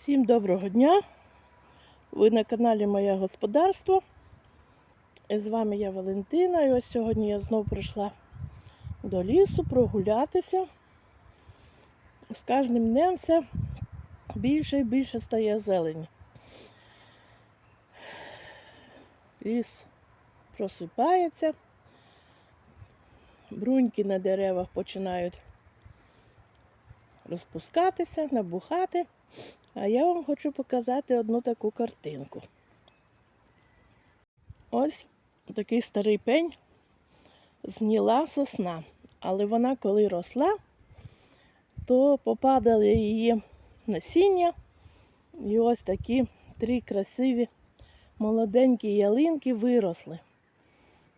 Всім доброго дня! Ви на каналі Моє Господарство. З вами я Валентина. І ось сьогодні я знову прийшла до лісу прогулятися. З кожним днем все більше і більше стає зелені. Ліс просипається, бруньки на деревах починають розпускатися, набухати. А я вам хочу показати одну таку картинку. Ось такий старий пень згніла сосна. Але вона, коли росла, то попадали її насіння. І ось такі три красиві молоденькі ялинки виросли.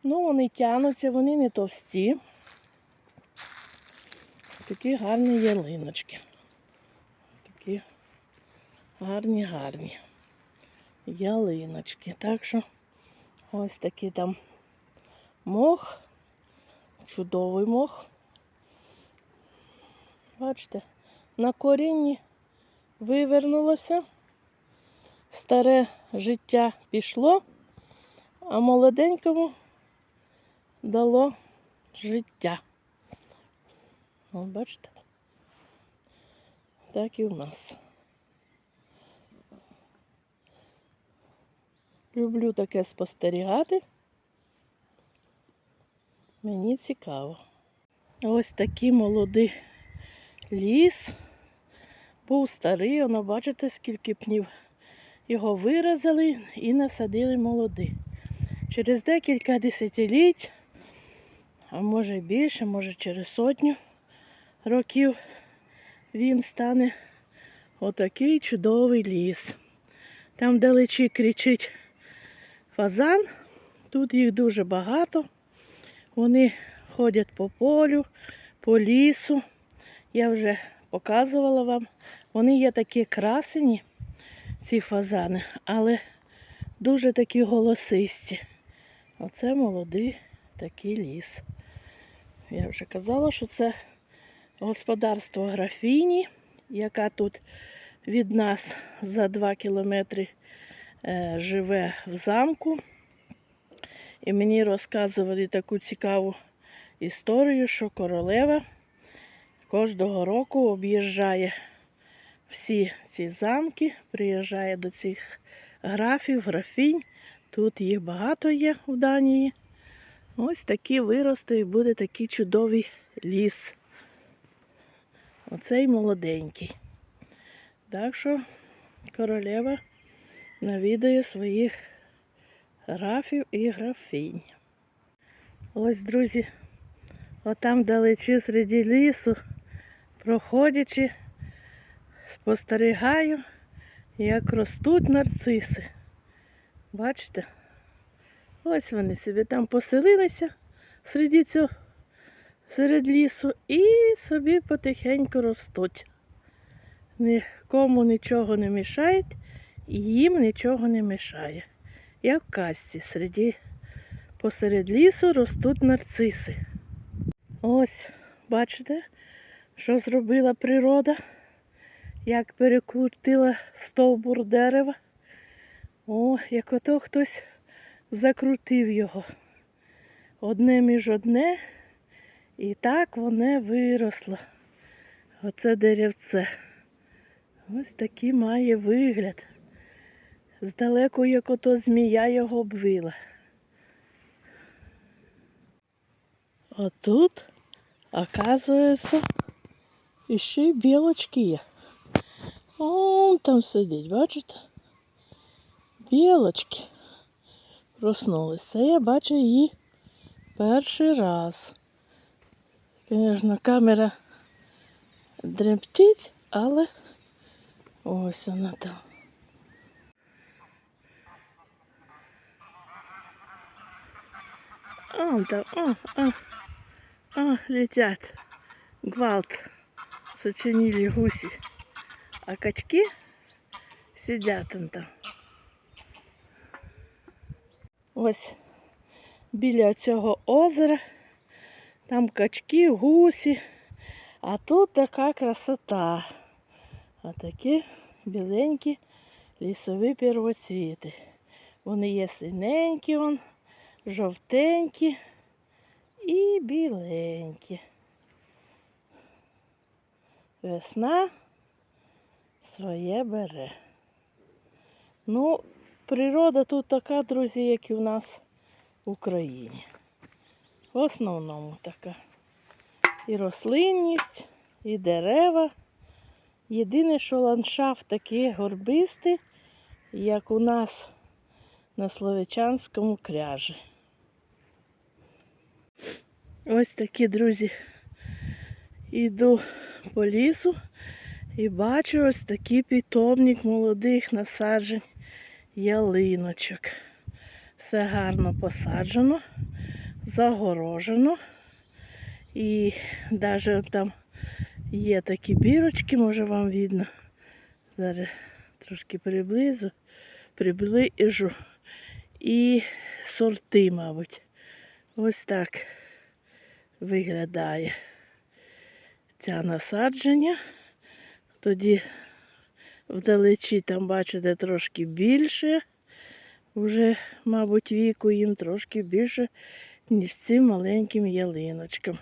Ну, вони тянуться, вони не товсті. Такі гарні ялиночки. Гарні, гарні ялиночки. Так що ось такий там мох, чудовий мох. Бачите, на корінні вивернулося, старе життя пішло, а молоденькому дало життя. От бачите? Так і в нас. Люблю таке спостерігати. Мені цікаво. Ось такий молодий ліс. Був старий, воно бачите, скільки пнів. Його виразили і насадили молоді. Через декілька десятиліть, а може більше, може через сотню років, він стане отакий чудовий ліс. Там далечі кричить фазан. Тут їх дуже багато. Вони ходять по полю, по лісу. Я вже показувала вам. Вони є такі красені, ці фазани, але дуже такі голосисті. Оце молодий такий ліс. Я вже казала, що це господарство графіні, яка тут від нас за 2 кілометри живе в замку. І мені розказували таку цікаву історію, що королева кожного року об'їжджає всі ці замки, приїжджає до цих графів, графінь. Тут їх багато є в Данії. Ось такі виросте і буде такий чудовий ліс. Оцей молоденький. Так що королева навідує своїх графів і графінь. Ось, друзі, отам далечі серед лісу, проходячи, спостерігаю, як ростуть нарциси. Бачите? Ось вони собі там поселилися серед цього, серед лісу і собі потихеньку ростуть. Нікому нічого не мішають, їм нічого не мішає. Як в казці, середі, посеред лісу ростуть нарциси. Ось, бачите, що зробила природа, як перекрутила стовбур дерева. О, як ото хтось закрутив його. Одне між одне, і так воно виросло. Оце деревце. Ось такий має вигляд. Здалеку, як ото змія його обвила. А тут, оказується, іще й білочки є. Вон там сидять, бачите? Білочки проснулися. Я бачу її перший раз. Звісно, камера дремтить, але ось вона там. Он там, о, о, о, летят. Гвалт сочинили гуси. А качки сидять он там. Ось біля цього озера. Там качки, гусі. А тут така красота. А такі біленькі лісові первоцвіти. Вони є синенькі, он, жовтенькі і біленькі. Весна своє бере. Ну, природа тут така, друзі, як і в нас в Україні. В основному така. І рослинність, і дерева. Єдине, що ландшафт такий горбистий, як у нас на Словечанському кряжі. Ось такі, друзі, іду по лісу і бачу ось такий питомник молодих насаджень ялиночок. Все гарно посаджено, загорожено. І навіть там є такі бірочки, може вам видно. Зараз трошки приблизу, приближу. І сорти, мабуть. Ось так виглядає ця насадження. Тоді вдалечі там, бачите, трошки більше. Вже, мабуть, віку їм трошки більше, ніж цим маленьким ялиночкам.